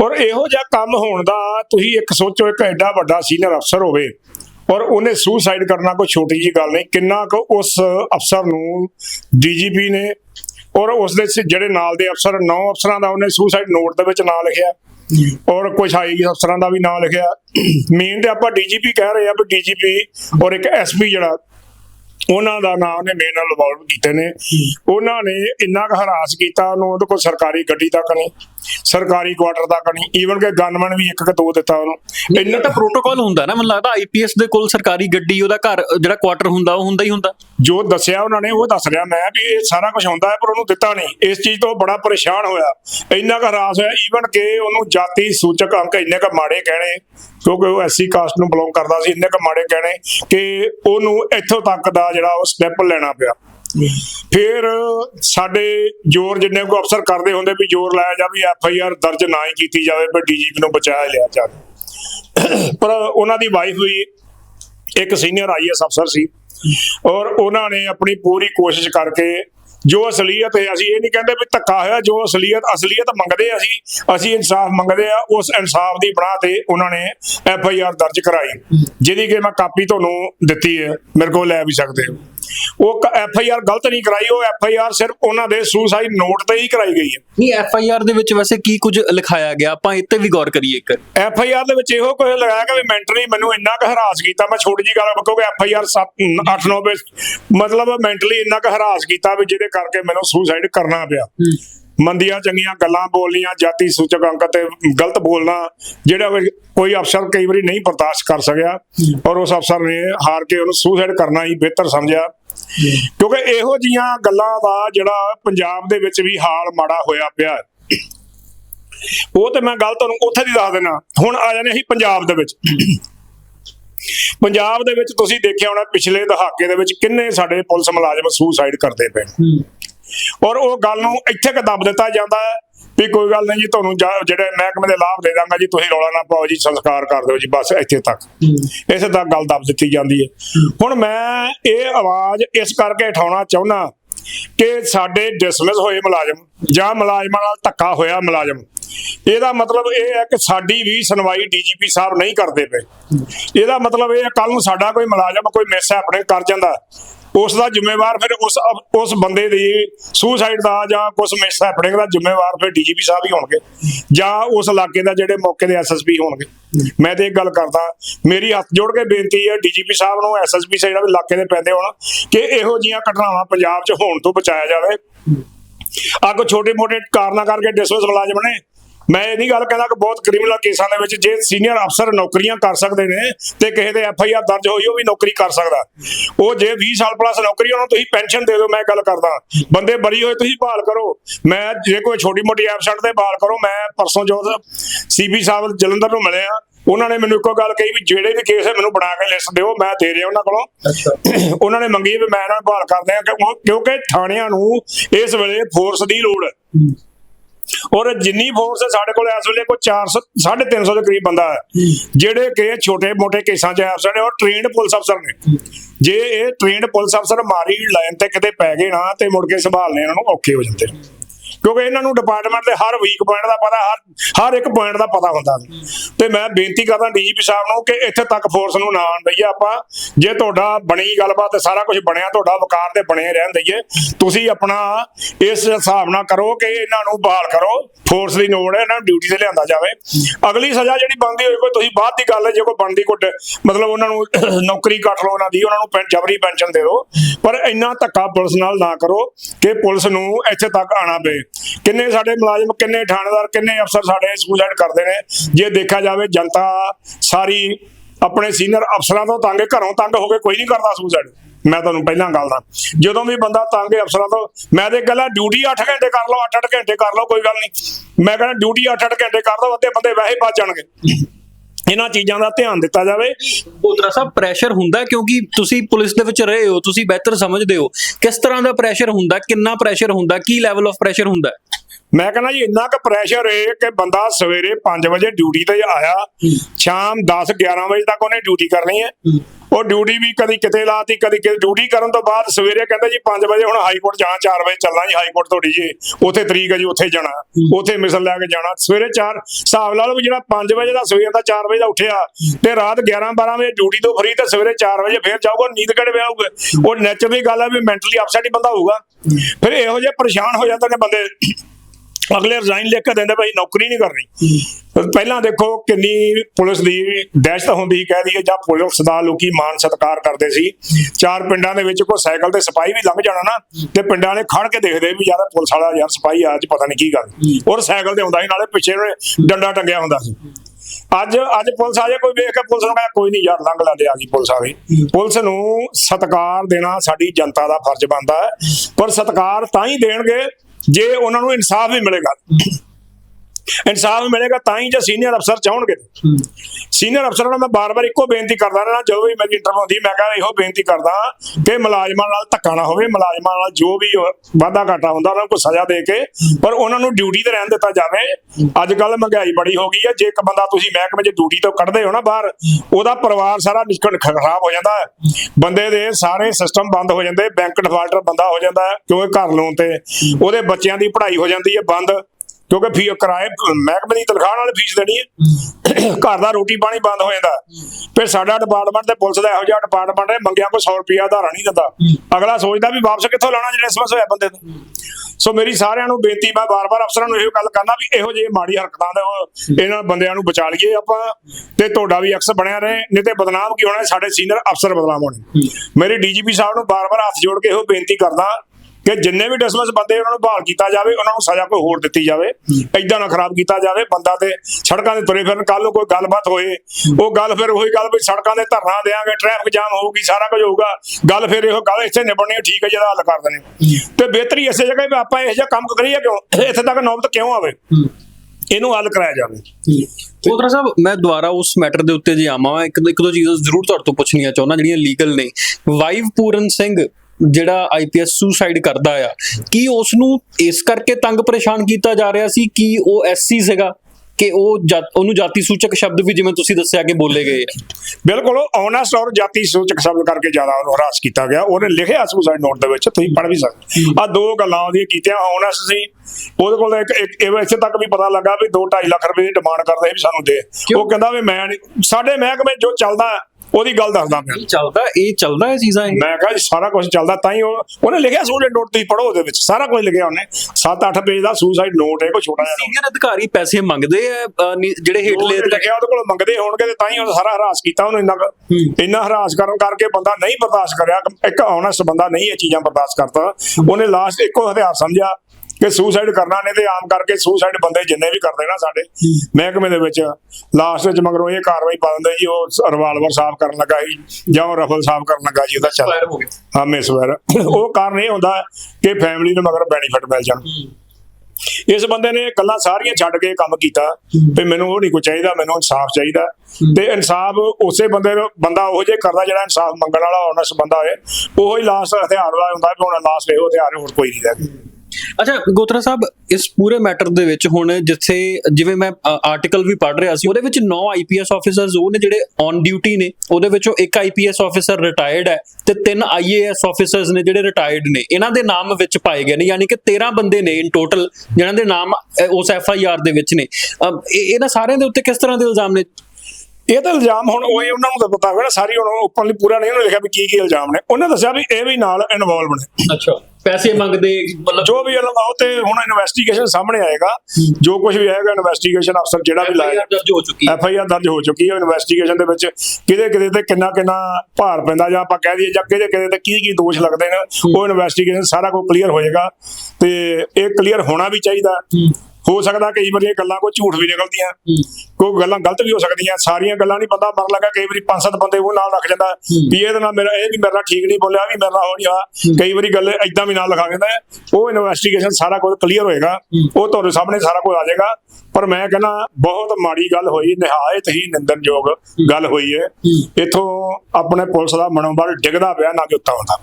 ਔਰ ਇਹੋ ਜਿਹਾ ਕੰਮ ਹੋਣ ਦਾ ਤੁਸੀਂ ਇੱਕ ਸੋਚੋ, ਇੱਕ ਐਡਾ ਵੱਡਾ ਸੀਨੀਅਰ ਅਫਸਰ ਹੋਵੇ ਔਰ ਉਹਨੇ ਸੁਸਾਈਡ ਕਰਨਾ ਕੋਈ ਛੋਟੀ ਜੀ ਗੱਲ ਨਹੀਂ, ਕਿੰਨਾ ਕੁ ਉਸ ਅਫਸਰ ਨੂੰ ਡੀਜੀਪੀ ਨੇ ਔਰ ਉਸ ਦੇ ਜਿਹੜੇ ਨਾਲ ਦੇ ਅਫਸਰ, ਨੌ ਅਫਸਰਾਂ ਦਾ ਉਹਨੇ ਸੁਸਾਈਡ ਨੋਟ ਦੇ ਵਿੱਚ ਨਾਂ ਲਿਖਿਆ। ਔਰ ਕੁਝ ਹਾਈ ਅਫਸਰਾਂ ਦਾ ਵੀ ਨਾਂ ਲਿਖਿਆ। ਮੇਨ ਤੇ ਆਪਾਂ ਡੀਜੀਪੀ ਕਹਿ ਰਹੇ ਆ ਵੀ ਡੀਜੀਪੀ ਔਰ ਇੱਕ ਐਸਪੀ ਜਿਹੜਾ ਉਹਨਾਂ ਦਾ ਨਾਮ ਉਹਨੇ ਮੇਨ ਨਾਲ ਇਨਵੋਲਵ ਕੀਤੇ ਨੇ। ਉਹਨਾਂ ਨੇ ਇੰਨਾ ਕੁ ਹਰਾਸ ਕੀਤਾ ਉਹਨੂੰ ਉਹਦੇ ਕੋਲ ਸਰਕਾਰੀ ਗੱਡੀ ਤੱਕ ਨਹੀਂ ਸਰਕਾਰੀ ਕੁਆਟਰ ਤੱਕ ਨਹੀਂ ਈਵਨ ਕਿ ਗਨਮੈਨ ਵੀ ਇੱਕ ਕਿ ਦੋ ਦਿੱਤਾ ਉਹਨੂੰ।
ਇਹ ਤਾਂ ਪ੍ਰੋਟੋਕਾਲ ਹੁੰਦਾ ਨਾ ਮੈਨੂੰ ਲੱਗਦਾ ਆਈਪੀਐਸ ਦੇ ਕੋਲ ਸਰਕਾਰੀ ਗੱਡੀ ਉਹਦਾ ਘਰ ਜਿਹੜਾ ਕੁਆਟਰ ਹੁੰਦਾ ਉਹ ਹੁੰਦਾ ਹੀ ਹੁੰਦਾ।
ਜੋ ਦੱਸਿਆ ਉਹਨਾਂ ਨੇ ਉਹ ਦੱਸ ਰਿਹਾ ਮੈਂ ਵੀ ਇਹ ਸਾਰਾ ਕੁਝ ਹੁੰਦਾ ਹੈ ਪਰ ਉਹਨੂੰ ਦਿੱਤਾ ਨਹੀਂ। ਇਸ ਚੀਜ਼ ਤੋਂ ਬੜਾ ਪਰੇਸ਼ਾਨ ਹੋਇਆ। ਇੰਨਾ ਕੁ ਹਰਾਸ ਹੋਇਆ ਈਵਨ ਕਿ ਉਹਨੂੰ ਜਾਤੀ ਸੂਚਕ ਅੰਕ ਇੰਨੇ ਕੁ ਮਾੜੇ ਕਹਿਣੇ ਕਿਉਂਕਿ ਉਹ ਐਸੀ ਕਾਸਟ ਨੂੰ ਬਿਲੋਂਗ ਕਰਦਾ ਸੀ, ਇੰਨੇ ਕੁ ਮਾੜੇ ਕਹਿਣੇ ਕਿ ਉਹਨੂੰ ਇੱਥੋਂ ਤੱਕ ਦਾ ਜਿਹੜਾ ਉਹ ਸਟੈਪ ਲੈਣਾ ਪਿਆ। ਫਿਰ ਸਾਡੇ ਜ਼ੋਰ ਜਿੰਨੇ ਕੋ ਅਫਸਰ ਕਰਦੇ ਹੁੰਦੇ ਵੀ ਜ਼ੋਰ ਲਾਇਆ ਜਾਵੇ ਐਫ ਆਈ ਆਰ ਦਰਜ ਨਾ ਹੀ ਕੀਤੀ ਜਾਵੇ ਪਰ ਡੀਜੀਪੀ ਨੂੰ ਬਚਾਇਆ ਲਿਆ ਜਾਵੇ। ਪਰ ਉਹਨਾਂ ਦੀ ਵਾਈਫ ਵੀ ਇੱਕ ਸੀਨੀਅਰ ਆਈਐਸ ਅਫਸਰ ਸੀ ਔਰ ਉਹਨਾਂ ਨੇ ਆਪਣੀ ਪੂਰੀ ਕੋਸ਼ਿਸ਼ ਕਰਕੇ ਜੋ ਅਸਲੀਅਤ ਹੈ, ਅਸੀਂ ਇਹ ਨਹੀਂ ਕਹਿੰਦੇ ਵੀ ਧੱਕਾ ਹੋਇਆ, ਜੋ ਅਸਲੀਅਤ ਅਸਲੀਅਤ ਮੰਗਦੇ ਅਸੀਂ ਅਸੀਂ ਇਨਸਾਫ ਮੰਗਦੇ ਆ, ਉਸ ਇਨਸਾਫ ਦੀ ਬਣਾ ਤੇ ਉਹਨਾਂ ਨੇ ਐਫ ਆਈ ਆਰ ਦਰਜ ਕਰਾਈ। ਜਿਹਦੀ ਕਿ ਮੈਂ ਕਾਪੀ ਤੁਹਾਨੂੰ ਦਿੱਤੀ ਹੈ, ਮੇਰੇ ਕੋਲ ਲੈ ਵੀ ਸਕਦੇ ਹੋ। ਉਹ ਐਫ ਆਈ ਆਰ ਗਲਤ ਨਹੀਂ ਕਰਾਈ ਉਹ ਐਫ ਆਈ ਆਰ ਸਿਰਫ ਉਹਨਾਂ ਦੇ ਸੁਸਾਈਡ ਨੋਟ ਤੇ ਹੀ ਕਰਾਈ ਗਈ ਹੈ।
ਨਹੀਂ ਐਫ ਆਈ ਆਰ ਦੇ ਵਿੱਚ ਵੈਸੇ ਕੀ ਕੁਝ ਲਿਖਾਇਆ ਗਿਆ? ਆਪਾਂ ਇੱਥੇ ਵੀ ਗੌਰ ਕਰੀਏ ਇੱਕ।
ਐਫ ਆਈ ਆਰ ਦੇ ਵਿੱਚ ਇਹੋ ਕੁਝ ਲਗਾਇਆ ਕਿ ਵੀ ਮੈਂਟਲੀ ਮੈਨੂੰ ਇੰਨਾ ਕੁ ਹਰਾਸ ਕੀਤਾ ਮੈਂ ਛੋਟੀ ਜੀ ਗੱਲ ਕਿਉਂਕਿ ਐਫ ਆਈ ਆਰ 8 9 ਮਤਲਬ ਮੈਂਟਲੀ ਇੰਨਾ ਕੁ ਹਰਾਸ ਕੀਤਾ ਵੀ ਜਿਹਦੇ ਕਰਕੇ ਮੈਨੂੰ ਸੁਸਾਈਡ ਕਰਨਾ ਪਿਆ। ਮੰਦੀਆਂ ਚੰਗੀਆਂ ਗੱਲਾਂ ਬੋਲਣੀਆਂ ਜਾਤੀ ਸੂਚਕ ਅੰਕ ਤੇ ਗਲਤ ਬੋਲਣਾ ਜਿਹੜਾ ਕੋਈ ਅਫਸਰ ਕਈ ਵਾਰੀ ਨਹੀਂ ਬਰਦਾਸ਼ਤ ਕਰ ਸਕਿਆ ਔਰ ਉਸ ਅਫਸਰ ਨੇ ਹਾਰ ਕੇ ਉਹਨੂੰ ਸੁਸਾਈਡ ਕਰਨਾ ਹੀ ਬਿਹਤਰ ਸਮਝਿਆ। ਕਿਉਂਕਿ ਇਹੋ ਜੀਆਂ ਗੱਲਾਂ ਦਾ ਜਿਹੜਾ ਪੰਜਾਬ ਦੇ ਵਿੱਚ ਵੀ ਹਾਲ ਮਾੜਾ ਹੋਇਆ ਪਿਆ। ਉਹ ਤੇ ਮੈਂ ਗੱਲ ਤੁਹਾਨੂੰ ਉੱਥੇ ਦੀ ਦੱਸ ਦੇਣਾ ਹੁਣ ਆ ਜਾਣੇ ਅਸੀਂ ਪੰਜਾਬ ਦੇ ਵਿੱਚ। ਪੰਜਾਬ ਦੇ ਵਿੱਚ ਤੁਸੀਂ ਦੇਖਿਆ ਹੋਣਾ ਪਿਛਲੇ ਦਹਾਕੇ ਦੇ ਵਿੱਚ ਕਿੰਨੇ ਸਾਡੇ ਪੁਲਿਸ ਮੁਲਾਜ਼ਮ ਸੁਸਾਈਡ ਕਰਦੇ ਪਏ। ਔਰ ਉਹ ਗੱਲ ਨੂੰ ਇੱਥੇ ਕ ਦੱਬ ਦਿੱਤਾ ਜਾਂਦਾ ਹੈ ਵੀ ਕੋਈ ਗੱਲ ਨਹੀਂ ਜੀ ਤੁਹਾਨੂੰ ਜਿਹੜੇ ਮਹਿਕਮੇ ਦੇ ਲਾਭ ਦੇ ਦਾਂਗਾ ਜੀ ਤੁਸੀਂ ਰੌਲਾ ਨਾ ਪਾਓ ਜੀ ਸੰਸਕਾਰ ਕਰ ਦਿਓ ਜੀ ਬਸ ਇੱਥੇ ਤੱਕ। ਇਸੇ ਤੱਕ ਗੱਲ ਦੱਬ ਦਿੱਤੀ ਜਾਂਦੀ ਹੈ। ਹੁਣ ਮੈਂ ਇਹ ਆਵਾਜ਼ ਇਸ ਕਰਕੇ ਉਠਾਉਣਾ ਚਾਹੁੰਦਾ ਕਿ ਸਾਡੇ ਡਿਸਮਿਸ ਹੋਏ ਮੁਲਾਜ਼ਮ ਜਾਂ ਮੁਲਾਜ਼ਮਾਂ ਨਾਲ ਧੱਕਾ ਹੋਇਆ ਮੁਲਾਜ਼ਮ ਇਹਦਾ ਮਤਲਬ ਇਹ ਹੈ ਕਿ ਸਾਡੀ ਵੀ ਸੁਣਵਾਈ ਡੀਜੀਪੀ ਸਾਹਿਬ ਨਹੀਂ ਕਰਦੇ ਪਏ। ਇਹਦਾ ਮਤਲਬ ਇਹ ਹੈ ਕੱਲ ਨੂੰ ਸਾਡਾ ਕੋਈ ਮੁਲਾਜ਼ਮ ਕੋਈ ਮਿਸ ਆਪਣੇ ਕਰ ਜਾਂਦਾ ਉਸ ਦਾ ਜ਼ਿੰਮੇਵਾਰ ਫਿਰ ਉਸ ਉਸ ਬੰਦੇ ਦੀ ਸੁਸਾਈਡ ਦਾ ਜਾਂ ਕੁਝ ਮਿਸ ਹੈਪਨਿੰਗ ਦਾ ਜ਼ਿੰਮੇਵਾਰ ਫਿਰ ਡੀਜੀਪੀ ਸਾਹਿਬ ਹੀ ਹੋਣਗੇ। ਜਾਂ ਉਸ ਇਲਾਕੇ ਦਾ ਜਿਹੜੇ ਮੌਕੇ ਦੇ ਐਸਐਸਪੀ ਹੋਣਗੇ। ਮੈਂ ਤੇ ਇਹ ਗੱਲ ਕਰਦਾ, ਮੇਰੀ ਹੱਥ ਜੋੜ ਕੇ ਬੇਨਤੀ ਹੈ ਡੀਜੀਪੀ ਸਾਹਿਬ ਨੂੰ ਐਸਐਸਪੀ ਜਿਹੜਾ ਵੀ ਇਲਾਕੇ ਦੇ ਪੈਂਦੇ ਹੋਣ, ਕਿ ਇਹੋ ਜੀਆਂ ਘਟਨਾਵਾਂ ਪੰਜਾਬ 'ਚ ਹੋਣ ਤੋਂ ਬਚਾਇਆ ਜਾਵੇ। ਆ ਕੋ ਛੋਟੇ ਮੋਟੇ ਕਾਰਨਾਂ ਕਰਕੇ ਡਿਸਮਿਸ ਮੁਲਾਜ਼ਮ ਨੇ ਮੈਂ ਇਹ ਨਹੀਂ ਗੱਲ ਕਹਿੰਦਾ ਕਿ ਬਹੁਤ ਕ੍ਰਿਮੀਨਲ ਕੇਸਾਂ ਦੇ ਵਿੱਚ ਜੇ ਸੀਨੀਅਰ ਅਫਸਰ ਨੌਕਰੀਆਂ ਕਰ ਸਕਦੇ ਨੇ ਤੇ ਕਿਸੇ ਦੇ ਐਫ ਆਈ ਆਰ ਦਰਜ ਹੋਈ ਉਹ ਵੀ ਨੌਕਰੀ ਕਰ ਸਕਦਾ। ਉਹ ਜੇ 20 ਸਾਲ ਪਲੱਸ ਨੌਕਰੀ ਉਹਨਾਂ ਨੂੰ ਤੁਸੀਂ ਪੈਨਸ਼ਨ ਦੇ ਦਿਓ ਮੈਂ ਗੱਲ ਕਰਦਾ। ਬੰਦੇ ਬਰੀ ਹੋਏ ਤੁਸੀਂ ਬਹਾਲ ਕਰੋ। ਮੈਂ ਜੇ ਕੋਈ ਛੋਟੀ ਮੋਟੀ ਐਬਸੈਂਟ ਤੇ ਬਹਾਲ ਕਰੋ ਮੈਂ ਪਰਸੋਂ ਜੋ ਸੀਪੀ ਸਾਹਿਬ ਜਲੰਧਰ ਨੂੰ ਮਿਲੇ ਆ ਉਹਨਾਂ ਨੇ ਮੈਨੂੰ ਇੱਕੋ ਗੱਲ ਕਹੀ ਵੀ ਜਿਹੜੇ ਵੀ ਕੇਸ ਹੈ ਮੈਨੂੰ ਬਣਾ ਕੇ ਲਿਸਟ ਦਿਓ ਮੈਂ ਦੇ ਰਿਹਾ ਉਹਨਾਂ ਕੋਲੋਂ। ਉਹਨਾਂ ਨੇ ਮੰਗੀ ਵੀ ਮੈਂ ਇਹਨਾਂ ਨੂੰ ਬਹਾਲ ਕਰਦੇ ਆ ਕਿਉਂਕਿ ਥਾਣਿਆਂ ਨੂੰ ਇਸ ਵੇਲੇ ਫੋਰਸ ਦੀ ਲੋੜ ਹੈ। ਔਰ ਜਿੰਨੀ ਫੋਰਸ ਸਾਡੇ ਕੋਲ ਇਸ ਵੇਲੇ ਕੋਈ 400 350 ਦੇ ਕਰੀਬ ਬੰਦਾ ਹੈ। ਜਿਹੜੇ ਕਿ ਛੋਟੇ ਮੋਟੇ ਕੇਸਾਂ 'ਚ ਅਫਸਰ ਨੇ ਔਰ ਟ੍ਰੇਨਡ ਪੁਲਿਸ ਅਫਸਰ ਨੇ। ਜੇ ਇਹ ਟ੍ਰੇਨਡ ਪੁਲਿਸ ਅਫਸਰ ਮਾਰੀ ਲਾਈਨ ਤੇ ਕਿਤੇ ਪੈ ਗਏ ਨਾ, ਤੇ ਮੁੜ ਕੇ ਸੰਭਾਲਣੇ ਇਹਨਾਂ ਨੂੰ ਔਖੇ ਹੋ ਜਾਂਦੇ ਨੇ। ਕਿਉਂਕਿ ਇਹਨਾਂ ਨੂੰ ਡਿਪਾਰਟਮੈਂਟ ਦੇ ਹਰ ਵੀਕ ਪੁਆਇੰਟ ਦਾ ਪਤਾ, ਹਰ ਹਰ ਇੱਕ ਪੁਆਇੰਟ ਦਾ ਪਤਾ ਹੁੰਦਾ ਤੇ ਮੈਂ ਬੇਨਤੀ ਕਰਦਾ ਡੀਜੀਪੀ ਸਾਹਿਬ ਨੂੰ ਕਿ ਇੱਥੇ ਤੱਕ ਫੋਰਸ ਨੂੰ ਨਾ ਆਉਣ ਦਈਏ ਆਪਾਂ, ਜੇ ਤੁਹਾਡਾ ਬਣੀ ਗੱਲਬਾਤ ਤੇ ਸਾਰਾ ਕੁਝ ਬਣਿਆ, ਤੁਹਾਡਾ ਵਕਾਰ ਤੇ ਬਣੇ ਰਹਿਣ ਦਈਏ, ਤੁਸੀਂ ਆਪਣਾ ਇਸ ਹਿਸਾਬ ਨਾਲ ਕਰੋ ਕਿ ਇਹਨਾਂ ਨੂੰ ਬਹਾਲ ਕਰੋ ਫੋਰਸ ਦੀ ਲੋੜ ਹੈ, ਇਹਨਾਂ ਨੂੰ ਡਿਊਟੀ ਤੇ ਲਿਆਂਦਾ ਜਾਵੇ। ਅਗਲੀ ਸਜ਼ਾ ਜਿਹੜੀ ਬਣਦੀ ਹੋਈ ਕੋਈ, ਤੁਸੀਂ ਬਾਅਦ ਦੀ ਗੱਲ ਹੈ, ਜੇ ਕੋਈ ਬਣਦੀ ਕੋਈ, ਮਤਲਬ ਉਹਨਾਂ ਨੂੰ ਨੌਕਰੀ ਕੱਟ ਲਓ, ਉਹਨਾਂ ਦੀ, ਉਹਨਾਂ ਨੂੰ ਪੈਨ- ਜਬਰੀ ਪੈਨਸ਼ਨ ਦੇ ਦਿਓ। ਪਰ ਇੰਨਾ ਧੱਕਾ ਪੁਲਿਸ ਨਾਲ ਨਾ ਕਰੋ ਕਿ ਪੁਲਿਸ ਨੂੰ ਇੱਥੇ ਤੱਕ ਆਣਾ ਪਏ। ਕਿੰਨੇ ਸਾਡੇ ਮੁਲਾਜ਼ਮ, ਕਿੰਨੇ ਥਾਣੇਦਾਰ, ਕਿੰਨੇ ਅਫਸਰ ਸਾਡੇ ਸੁਸਾਈਡ ਕਰਦੇ ਨੇ? ਜੇ ਦੇਖਿਆ ਜਾਵੇ, ਜਨਤਾ ਸਾਰੀ ਆਪਣੇ ਸੀਨੀਅਰ ਅਫਸਰਾਂ ਤੋਂ ਤੰਗ, ਘਰੋਂ ਤੰਗ ਹੋ ਕੇ ਕੋਈ ਨਹੀਂ ਕਰਦਾ ਸੁਸਾਈਡ ਮੈਂ ਤੁਹਾਨੂੰ ਪਹਿਲਾਂ ਗੱਲ ਦਾ ਜਦੋਂ ਵੀ ਬੰਦਾ ਤੰਗ ਅਫਸਰਾਂ ਤੋਂ, ਮੈਂ ਤੇ ਗੱਲਾਂ ਡਿਊਟੀ 8 ਘੰਟੇ ਕਰ ਲਓ 8-8 ਘੰਟੇ ਕਰ ਲਓ, ਕੋਈ ਗੱਲ ਨਹੀਂ। ਮੈਂ ਕਹਿੰਦਾ, ਡਿਊਟੀ 8-8 ਘੰਟੇ ਕਰ ਲਓ ਅੱਧੇ ਬੰਦੇ ਵੈਸੇ ਬਚ ਜਾਣਗੇ। ਇਹਨਾਂ ਚੀਜ਼ਾਂ ਦਾ ਧਿਆਨ ਦਿੱਤਾ ਜਾਵੇ।
ਬੋਤਰਾ ਸਾਹਿਬ ਪ੍ਰੈਸ਼ਰ ਹੁੰਦਾ ਕਿਉਂਕਿ ਤੁਸੀਂ ਪੁਲਿਸ ਦੇ ਵਿੱਚ ਰਹੇ ਹੋ ਤੁਸੀਂ ਬਿਹਤਰ ਸਮਝਦੇ ਹੋ। ਕਿਸ ਤਰ੍ਹਾਂ ਦਾ ਪ੍ਰੈਸ਼ਰ ਹੁੰਦਾ ਕਿੰਨਾ ਪ੍ਰੈਸ਼ਰ ਹੁੰਦਾ ਕੀ ਲੈਵਲ ਆਫ ਪ੍ਰੈਸ਼ਰ ਹੁੰਦਾ?
ਮੈਂ ਕਹਿੰਦਾ ਜੀ ਇੰਨਾ ਕੁ ਪ੍ਰੈਸ਼ਰ ਹੈ ਕਿ ਬੰਦਾ ਸਵੇਰੇ 5 ਵਜੇ ਡਿਊਟੀ ਤੇ ਆਇਆ ਸ਼ਾਮ 10 11 ਵਜੇ ਤੱਕ ਉਹਨੇ ਡਿਊਟੀ ਕਰਨੀ ਹੈ। ਉਹ ਡਿਊਟੀ ਵੀ ਕਦੀ ਕਿਤੇ ਲਾਤੀ, ਕਦੀ ਕਿਤੇ ਡਿਊਟੀ ਕਰਨ ਤੋਂ ਬਾਅਦ ਸਵੇਰੇ ਕਹਿੰਦਾ ਜੀ 5 ਵਜੇ ਹੁਣ ਹਾਈ ਕੋਰਟ ਜਾਣਾ 4 ਵਜੇ ਚੱਲਣਾ ਜੀ ਹਾਈ ਕੋਰਟ ਤੁਹਾਡੀ ਜੀ। ਉੱਥੇ ਤਰੀਕ ਹੈ ਜੀ, ਉੱਥੇ ਜਾਣਾ। ਉੱਥੇ ਮਿਸਲ ਲੈ ਕੇ ਜਾਣਾ। ਸਵੇਰੇ 4 ਹਿਸਾਬ ਲਾ ਲਓ ਵੀ ਜਿਹੜਾ 5 ਵਜੇ ਦਾ ਸਵੇਰ ਦਾ 4 ਵਜੇ ਦਾ ਉੱਠਿਆ ਤੇ ਰਾਤ 11 12 ਵਜੇ ਡਿਊਟੀ ਤੋਂ ਫਰੀ ਤੇ ਸਵੇਰੇ 4 ਵਜੇ ਫੇਰ ਜਾਊਗਾ ਨੀਂਦ ਕਿਹੜੇ ਵੇ ਆਊਗਾ ਉਹ ਨੈਚੁਰਲੀ ਗੱਲ ਹੈ ਵੀ ਮੈਂਟਲੀ ਅਪਸੈਟ ਹੀ ਬੰਦਾ ਹੋਊਗਾ। ਫਿਰ ਇਹੋ ਜਿਹੇ ਪਰੇਸ਼ਾਨ ਹੋ ਜਾਂਦਾ ਨੇ ਬੰਦੇ। ਅਗਲੇ ਰਿਜ਼ਾਈਨ ਲਿਖ ਕੇ ਦਿੰਦੇ ਭਾਈ ਨੌਕਰੀ ਨਹੀਂ ਕਰਨੀ। ਪਹਿਲਾਂ ਦੇਖੋ ਕਿੰਨੀ ਪੁਲਿਸ ਦੀ ਦਹਿਸ਼ਤ ਹੁੰਦੀ ਸੀ ਕਹਿ ਦਈਏ ਜਾਂ ਪੁਲਿਸ ਦਾ ਲੋਕੀ ਮਾਨ ਸਤਿਕਾਰ ਕਰਦੇ ਸੀ। ਚਾਰ ਪਿੰਡਾਂ ਦੇ ਵਿੱਚ ਕੋਈ ਸਾਈਕਲ ਤੇ ਸਿਪਾਹੀ ਵੀ ਲੰਘ ਜਾਣਾ ਨਾ ਤੇ ਪਿੰਡਾਂ ਨੇ ਖੜ ਕੇ ਦੇਖਦੇ ਵੀ ਯਾਰ ਪੁਲਿਸ ਵਾਲਾ ਯਾਰ ਸਿਪਾਹੀ ਆ ਅੱਜ ਪਤਾ ਨਹੀਂ ਕੀ ਗੱਲ। ਔਰ ਸਾਈਕਲ ਤੇ ਆਉਂਦਾ ਸੀ ਨਾਲੇ ਪਿੱਛੇ ਡੰਡਾ ਟੰਗਿਆ ਹੁੰਦਾ ਸੀ। ਅੱਜ ਅੱਜ ਪੁਲਿਸ ਆ ਜਾਏ ਕੋਈ ਵੇਖ ਕੇ ਪੁਲਿਸ ਨੂੰ ਕਹੇ ਕੋਈ ਨਹੀਂ ਯਾਰ ਲੰਘ ਲੈਂਦੇ ਆ ਗਈ ਪੁਲਿਸ ਆ ਗਈ ਪੁਲਿਸ ਨੂੰ ਸਤਿਕਾਰ ਦੇਣਾ ਸਾਡੀ ਜਨਤਾ ਦਾ ਫਰਜ਼ ਬਣਦਾ ਹੈ ਪਰ ਸਤਿਕਾਰ ਤਾਂ ਹੀ ਦੇਣਗੇ ਜੇ ਉਹਨਾਂ ਨੂੰ ਇਨਸਾਫ ਵੀ ਮਿਲੇਗਾ। ਇਨਸਾਫ ਮਿਲੇਗਾ ਤਾਂ ਹੀ ਜੇ ਸੀਨੀਅਰ ਅਫਸਰ ਚਾਹਣਗੇ। ਸੀਨੀਅਰ ਅਫਸਰਾਂ ਨੂੰ ਮੈਂ ਬਾਰ-ਬਾਰ ਇੱਕੋ ਬੇਨਤੀ ਕਰਦਾ ਰਹਿਣਾ ਜਦੋਂ ਵੀ ਮੇਰੀ ਇੰਟਰਵਿਊ ਹੁੰਦੀ ਮੈਂ ਕਹਿੰਦਾ ਇਹੋ ਬੇਨਤੀ ਕਰਦਾ ਕਿ ਮੁਲਾਜ਼ਮਾਂ ਨਾਲ ਧੱਕਾ ਨਾ ਹੋਵੇ ਮੁਲਾਜ਼ਮਾਂ ਨਾਲ ਜੋ ਵੀ ਵਾਧਾ ਘਾਟਾ ਹੁੰਦਾ ਉਹਨਾਂ ਨੂੰ ਸਜ਼ਾ ਦੇ ਕੇ ਪਰ ਉਹਨਾਂ ਨੂੰ ਡਿਊਟੀ ਤੇ ਰਹਿਣ ਦਿੱਤਾ ਜਾਵੇ। ਅੱਜ ਕੱਲ ਮਹਿੰਗਾਈ ਬੜੀ ਹੋ ਗਈ ਹੈ ਜੇ ਇੱਕ ਬੰਦਾ ਤੁਸੀਂ ਮਹਿਕਮੇ 'ਚ ਡਿਊਟੀ ਤੋਂ ਕੱਢਦੇ ਹੋ ਨਾ ਬਾਹਰ ਉਹਦਾ ਪਰਿਵਾਰ ਸਾਰਾ ਨਿਸ਼ਕਣ ਖਰਾਬ ਹੋ ਜਾਂਦਾ ਬੰਦੇ ਦੇ ਸਾਰੇ ਸਿਸਟਮ ਬੰਦ ਹੋ ਜਾਂਦੇ ਬੈਂਕ ਡਿਫਾਲਟਰ ਬੰਦਾ ਹੋ ਜਾਂਦਾ ਕਿਉਂਕਿ ਘਰ ਲੋਨ ਤੇ ਉਹਦੇ ਬੱਚਿਆਂ ਦੀ ਪੜ੍ਹਾਈ ਹੋ ਜਾਂਦੀ ਹੈ ਬੰਦ। ਕਿਉਂਕਿ ਫੀ ਕਿਰਾਏ, ਮਹਿਕਮੇ ਦੀ ਤਨਖਾਹ ਨਾਲ ਫੀਸ ਦੇਣੀ ਹੈ। ਘਰ ਦਾ ਰੋਟੀ ਪਾਣੀ ਬੰਦ ਹੋ ਜਾਂਦਾ। ਫਿਰ ਸਾਡਾ ਡਿਪਾਰਟਮੈਂਟ ਤੇ ਪੁਲਿਸ ਦਾ ਇਹੋ ਜਿਹਾ ਡਿਪਾਰਟਮੈਂਟ ਹੈ, ਮੰਗਿਆ ਕੋਈ 100 ਰੁਪਿਆ ਆਧਾਰਾ ਨਹੀਂ ਦਿੰਦਾ। ਅਗਲਾ ਸੋਚਦਾ ਵੀ ਵਾਪਸ ਕਿੱਥੋਂ ਲਾਉਣਾ ਜਿਹੜਾ ਇਸ ਹੋਇਆ ਬੰਦੇ ਤੋਂ ਸੋ ਮੇਰੀ ਸਾਰਿਆਂ ਨੂੰ ਬੇਨਤੀ, ਮੈਂ ਬਾਰ-ਬਾਰ ਅਫਸਰਾਂ ਨੂੰ ਇਹੋ ਗੱਲ ਕਰਨਾ ਵੀ ਇਹੋ ਜਿਹੇ ਮਾੜੀ ਹਰਕਤਾਂ ਦੇ ਇਹਨਾਂ ਬੰਦਿਆਂ ਨੂੰ ਬਚਾ ਲਈਏ ਆਪਾਂ ਤੇ ਤੁਹਾਡਾ ਵੀ ਅਕਸ ਬਣਿਆ ਰਹੇ, ਨਹੀਂ ਤੇ ਬਦਨਾਮ ਕੀ ਹੋਣਾ, ਸਾਡੇ ਸੀਨੀਅਰ ਅਫਸਰ ਬਦਨਾਮ ਹੋਣੇ। ਮੇਰੇ ਡੀਜੀਪੀ ਸਾਹਿਬ ਨੂੰ ਬਾਰ-ਬਾਰ ਹੱਥ ਜੋੜ ਕੇ ਇਹੋ ਬੇਨਤੀ ਕਰਦਾ ਕਿ ਜਿੰਨੇ ਵੀ ਡਿਸਮਿਸ ਬੰਦੇ ਉਹਨਾਂ ਨੂੰ ਬਹਾਲ ਕੀਤਾ ਜਾਵੇ, ਉਹਨਾਂ ਨੂੰ ਸਜ਼ਾ ਕੋਈ ਹੋਰ ਦਿੱਤੀ ਜਾਵੇ ਐਦਾਂ ਨਾ ਖਰਾਬ ਕੀਤਾ ਜਾਵੇ, ਬੰਦਾ ਤੇ ਸੜਕਾਂ ਤੇ ਤੁਰੇ ਫਿਰਨ ਕੱਲ ਨੂੰ ਕੋਈ ਗੱਲਬਾਤ ਹੋਏ, ਉਹ ਗੱਲ ਫਿਰ ਉਹੀ ਗੱਲ ਵੀ ਸੜਕਾਂ ਦੇ ਧਰਨਾ ਦੇਾਂਗੇ ਟ੍ਰੈਫਿਕ ਜਾਮ ਹੋਊਗੀ, ਸਾਰਾ ਕੁਝ ਹੋਊਗਾ, ਗੱਲ ਫਿਰ ਇਹੋ ਗੱਲ ਇੱਥੇ ਨਿਬੜਨੀ ਠੀਕ ਹੈ ਜਿਹਦਾ ਹੱਲ ਕਰ ਦਨੇ ਤੇ ਬਿਹਤਰੀ ਇਸੇ ਜਗ੍ਹਾ ਵੀ ਆਪਾਂ ਇਹੋ ਜਿਹਾ ਕੰਮ ਕਰੀਏ ਕਿਉਂ? ਇੱਥੇ ਤੱਕ ਨੌਬਤ ਕਿਉਂ ਆਵੇ? ਇਹਨੂੰ ਹੱਲ ਕਰਾਇਆ ਜਾਵੇ।
ਬੋਤਰਾ ਸਾਹਿਬ, ਮੈਂ ਦੁਬਾਰਾ ਉਸ ਮੈਟਰ ਦੇ ਉੱਤੇ ਜੇ ਆਵਾਂ, ਇੱਕ ਇੱਕ ਦੋ ਚੀਜ਼ਾਂ ਜ਼ਰੂਰ ਤੁਹਾਡੇ ਤੋਂ ਪੁੱਛਣੀਆਂ ਚਾਹੁੰਦਾ, ਜਿਹੜੀਆਂ ਲੀਗਲ ਨੇ। ਵਾਈਵ ਪੂਰਨ ਸਿੰਘ ਜਿਹੜਾ ਆਈਪੀਐਸ ਸੁਸਾਈਡ ਕਰਦਾ ਆ ਕੀ ਉਸ ਨੂੰ ਇਸ ਕਰਕੇ ਤੰਗ ਪਰੇਸ਼ਾਨ ਕੀਤਾ ਜਾ ਰਿਹਾ ਸੀ ਕਿ ਉਹ ਐਸਸੀ ਸੀਗਾ? ਕਿ ਉਹ ਉਹਨੂੰ ਜਾਤੀ ਸੂਚਕ ਸ਼ਬਦ ਵੀ ਜਿਵੇਂ ਤੁਸੀਂ ਦੱਸਿਆ ਕਿ ਬੋਲੇ ਗਏ
ਬਿਲਕੁਲ ਓਨੈਸਟ ਔਰ ਜਾਤੀ ਸੂਚਕ ਸ਼ਬਦ ਕਰਕੇ ਜ਼ਿਆਦਾ ਉਹਨੂੰ ਹਰਾਸ ਕੀਤਾ ਗਿਆ। ਉਹਨੇ ਲਿਖਿਆ ਸੁਸਾਈਡ ਨੋਟ ਦੇ ਵਿੱਚ ਤੁਸੀਂ ਪੜ੍ਹ ਵੀ ਸਕਦੇ ਆ ਦੋ ਗੱਲਾਂ ਉਹਦੀਆਂ ਕੀਤੀਆਂ ਓਨੈਸਟ ਸੀ। ਉਹਦੇ ਕੋਲ ਇੱਕ ਇੱਕ ਇੱਥੇ ਤੱਕ ਵੀ ਪਤਾ ਲੱਗਾ ਵੀ 2.5 ਲੱਖ ਰੁਪਏ ਦੀ ਡਿਮਾਂਡ ਕਰਦੇ ਵੀ ਸਾਨੂੰ ਦੇ। ਉਹ ਕਹਿੰਦਾ ਵੀ ਮੈਂ ਸਾਡੇ ਮਹਿਕਮੇ ਜੋ ਚੱਲਦਾ ਉਹਦੀ ਗੱਲ ਦੱਸਦਾ ਮੈਂ।
ਇਹ ਚੱਲਦਾ ਇਹ ਚੱਲਦਾ ਇਹ ਚੀਜ਼ਾਂ ਇਹ?
ਮੈਂ ਕਿਹਾ ਸਾਰਾ ਕੁਝ ਚੱਲਦਾ ਤਾਂ ਹੀ ਉਹ ਉਹਨੇ ਲਿਖਿਆ ਸੁਸਾਈਡ ਨੋਟ ਤੁਸੀਂ ਪੜੋ ਉਹਦੇ ਵਿੱਚ। ਸਾਰਾ ਕੁਝ ਲਿਖਿਆ ਉਹਨੇ। 7-8 ਪੇਜ ਦਾ ਸੁਸਾਈਡ ਨੋਟ ਹੈ ਕੋਈ ਛੋਟਾ ਜਿਹਾ
ਸੀਨੀਅਰ ਅਧਿਕਾਰੀ ਪੈਸੇ ਮੰਗਦੇ ਆ ਜਿਹੜੇ ਹੇਠਲੇ
ਲਿਖਿਆ ਉਹਦੇ ਕੋਲ ਮੰਗਦੇ ਹੋਣਗੇ ਤੇ ਤਾਂ ਹੀ ਉਹ ਸਾਰਾ ਹਰਾਸ ਕੀਤਾ ਉਹਨੂੰ ਇੰਨਾ ਇੰਨਾ ਹਰਾਸ ਕਰਨ ਕਰਕੇ ਬੰਦਾ ਨਹੀਂ ਬਰਦਾਸ਼ਤ ਕਰਿਆ। ਇੱਕ ਆਨੈਸਟ ਬੰਦਾ ਨਹੀਂ ਇਹ ਚੀਜ਼ਾਂ ਬਰਦਾਸ਼ਤ ਕਰਦਾ। ਉਹਨੇ ਲਾਸਟ ਇੱਕੋ ਹਥਿਆਰ ਸਮਝਿਆ। ਕਿ ਸੁਸਾਈਡ ਕਰਨਾ ਨੇ ਤੇ ਆਮ ਕਰਕੇ ਸੁਸਾਈਡ ਬੰਦੇ ਜਿੰਨੇ ਵੀ ਕਰਦੇ ਨਾ ਸਾਡੇ ਮਹਿਕਮੇ ਦੇ ਵਿੱਚ ਲਾਸਟ ਵਿੱਚ ਮਗਰੋਂ ਇਹ ਕਾਰਵਾਈ ਪਾ ਦਿੰਦੇ ਜੀ ਉਹ ਰਿਵਾਲਵਰ ਸਾਫ਼ ਕਰਨ ਲੱਗਾ ਸੀ ਜਾਂ ਉਹ ਰਫਲ ਸਾਫ਼ ਕਰਨ ਲੱਗਾ ਜੀ ਉਹਦਾ ਚੱਲ
ਹੋ
ਮਿਸਵਰ ਉਹ ਕਾਰਨ ਇਹ ਹੁੰਦਾ ਕਿ ਫੈਮਿਲੀ ਨੂੰ ਮਗਰ ਬੈਨੀਫਿਟ ਮਿਲ ਜਾਣ। ਇਸ ਬੰਦੇ ਨੇ ਗੱਲਾਂ ਸਾਰੀਆਂ ਛੱਡ ਕੇ ਕੰਮ ਕੀਤਾ ਤੇ ਮੈਨੂੰ ਉਹ ਨਹੀਂ ਕੋਈ ਚਾਹੀਦਾ ਮੈਨੂੰ ਇਨਸਾਫ ਚਾਹੀਦਾ। ਤੇ ਇਨਸਾਫ ਉਸੇ ਬੰਦੇ ਨੂੰ ਬੰਦਾ ਉਹ ਜੇ ਕਰਦਾ ਜਿਹੜਾ ਇਨਸਾਫ ਮੰਗਣ ਵਾਲਾ ਹੋਣਾ ਬੰਦਾ ਹੋਏ ਉਹੋ ਹੀ ਲਾਸਟ ਹਥਿਆਰ ਵਾਲਾ ਹੁੰਦਾ ਵੀ ਹੁਣ ਲਾਸਟ ਇਹੋ ਹਥਿਆਰ ਹੋਰ ਕੋਈ ਨਹੀਂ ਰਹਿ ਗਿਆ
ਅੱਛਾ ਗੋਤਰਾ ਸਾਹਿਬ ਇਸ ਪੂਰੇ ਮੈਟਰ ਦੇ ਵਿੱਚ ਹੁਣ ਜਿੱਥੇ ਜਿਵੇਂ ਮੈਂ ਆਰਟੀਕਲ ਵੀ ਪੜ੍ਹ ਰਿਹਾ ਸੀ ਉਹਦੇ ਵਿੱਚ 9 ਆਈਪੀਐਸ ਆਫੀਸਰਸ ਉਹ ਨੇ ਜਿਹੜੇ ਔਨ ਡਿਊਟੀ ਨੇ ਉਹਦੇ ਵਿੱਚੋਂ ਇੱਕ ਆਈਪੀਐਸ ਆਫੀਸਰ ਰਿਟਾਇਰਡ ਹੈ ਤੇ ਤਿੰਨ ਆਈਏਐਸ ਆਫੀਸਰਸ ਨੇ ਜਿਹੜੇ ਰਿਟਾਇਰਡ ਨੇ ਇਹਨਾਂ ਦੇ ਨਾਮ ਵਿੱਚ ਪਾਏ ਗਏ ਨੇ ਯਾਨੀ ਕਿ 13 ਬੰਦੇ ਨੇ ਇਨ ਟੋਟਲ ਜਿਨ੍ਹਾਂ ਦੇ ਨਾਮ ਉਸ ਐਫਆਈਆਰ ਦੇ ਵਿੱਚ ਨੇ। ਇਹਨਾਂ ਸਾਰਿਆਂ ਦੇ ਉੱਤੇ ਕਿਸ ਤਰ੍ਹਾਂ ਦੇ ਇਲਜ਼ਾਮ ਨੇ?
ਇਹ ਤਾਂ ਇਲਜ਼ਾਮ ਹੁਣ ਉਹ ਉਹਨਾਂ ਨੂੰ ਤਾਂ ਪਤਾ ਹੋਵੇ ਨਾ ਸਾਰੀ ਹੁਣ ਓਪਨਲੀ ਪੂਰਾ ਨਹੀਂ ਉਹਨੇ ਲਿਖਿਆ ਵੀ ਕੀ ਕੀ ਇਲਜ਼ਾਮ ਨੇ। ਉਹਨੇ ਦੱਸਿਆ ਵੀ ਇਹ ਵੀ ਨਾਲ ਇਨਵੋਲਵ ਨੇ।
ਅੱਛਾ। ਪੈਸੇ ਮੰਗਦੇ ਮਤਲਬ
ਜੋ ਵੀ ਇਹਨਾਂ ਦਾ ਉਹ ਤੇ ਹੁਣ ਇਨਵੈਸਟੀਗੇਸ਼ਨ ਸਾਹਮਣੇ ਆਏਗਾ ਜੋ ਕੁਝ ਵੀ ਆਏਗਾ ਇਨਵੈਸਟੀਗੇਸ਼ਨ ਅਫਸਰ ਜਿਹੜਾ ਵੀ ਲਾਏਗਾ
ਦਰਜ ਹੋ ਚੁੱਕੀ ਹੈ।
ਐਫ ਆਈ ਆਰ ਦਰਜ ਹੋ ਚੁੱਕੀ ਹੈ ਇਨਵੈਸਟੀਗੇਸ਼ਨ ਦੇ ਵਿੱਚ ਕਿਹਦੇ ਕਿਹਦੇ ਤੇ ਕਿੰਨਾ ਕਿੰਨਾ ਭਾਰ ਪੈਂਦਾ ਜਾਂ ਆਪਾਂ ਕਹਿ ਦਈਏ ਜਾਂ ਕਿਹਦੇ ਕਿਹਦੇ ਤੇ ਕੀ ਕੀ ਦੋਸ਼ ਲੱਗਦੇ ਨੇ ਉਹ ਇਨਵੈਸਟੀਗੇਸ਼ਨ ਸਾਰਾ ਕੁਝ ਕਲੀਅਰ ਹੋਏਗਾ ਤੇ ਇਹ ਕਲੀਅਰ ਹੋਣਾ ਵੀ ਚਾਹੀਦਾ। ਹੋ ਸਕਦਾ ਕਈ ਵਾਰੀ ਇਹ ਗੱਲਾਂ ਕੋਈ ਝੂਠ ਵੀ ਨਿਕਲਦੀਆਂ। ਕੋਈ ਗੱਲਾਂ ਗਲਤ ਵੀ ਹੋ ਸਕਦੀਆਂ। ਸਾਰੀਆਂ ਗੱਲਾਂ ਨਹੀਂ ਬੰਦਾ ਮਰ ਲੱਗਾ ਕਈ ਵਾਰੀ ਪੰਜ ਸੱਤ ਬੰਦੇ ਉਹ ਨਾਲ ਰੱਖ ਜਾਂਦਾ। ਵੀ ਇਹਦੇ ਨਾਲ ਮੇਰਾ ਇਹ ਵੀ ਮੇਰੇ ਨਾਲ ਠੀਕ ਨਹੀਂ ਬੋਲਿਆ ਵੀ ਮੇਰੇ ਨਾਲ ਹੋ ਨਹੀਂ ਆ ਕਈ ਵਾਰੀ ਗੱਲ ਐਦਾਂ ਵੀ ਨਾਲ ਲਿਖਾ ਦਿੰਦਾ। ਉਹ ਇਨਵੈਸਟੀਗੇਸ਼ਨ ਸਾਰਾ ਕੁਝ ਕਲੀਅਰ ਹੋਏਗਾ। ਉਹ ਤੁਹਾਡੇ ਸਾਹਮਣੇ ਸਾਰਾ ਕੁਝ ਆ ਜਾਏਗਾ। ਪਰ ਮੈਂ ਕਹਿੰਦਾ ਬਹੁਤ ਮਾੜੀ ਗੱਲ ਹੋਈ, ਨਿਹਾਇਤ ਹੀ ਨਿੰਦਨਯੋਗ ਗੱਲ ਹੋਈ ਹੈ। ਇਥੋਂ ਆਪਣੇ ਪੁਲਿਸ ਦਾ ਮਨੋਬਲ ਡਿੱਗਦਾ ਪਿਆ, ਨਾ ਕਿ ਉੱਤਾ ਹੁੰਦਾ।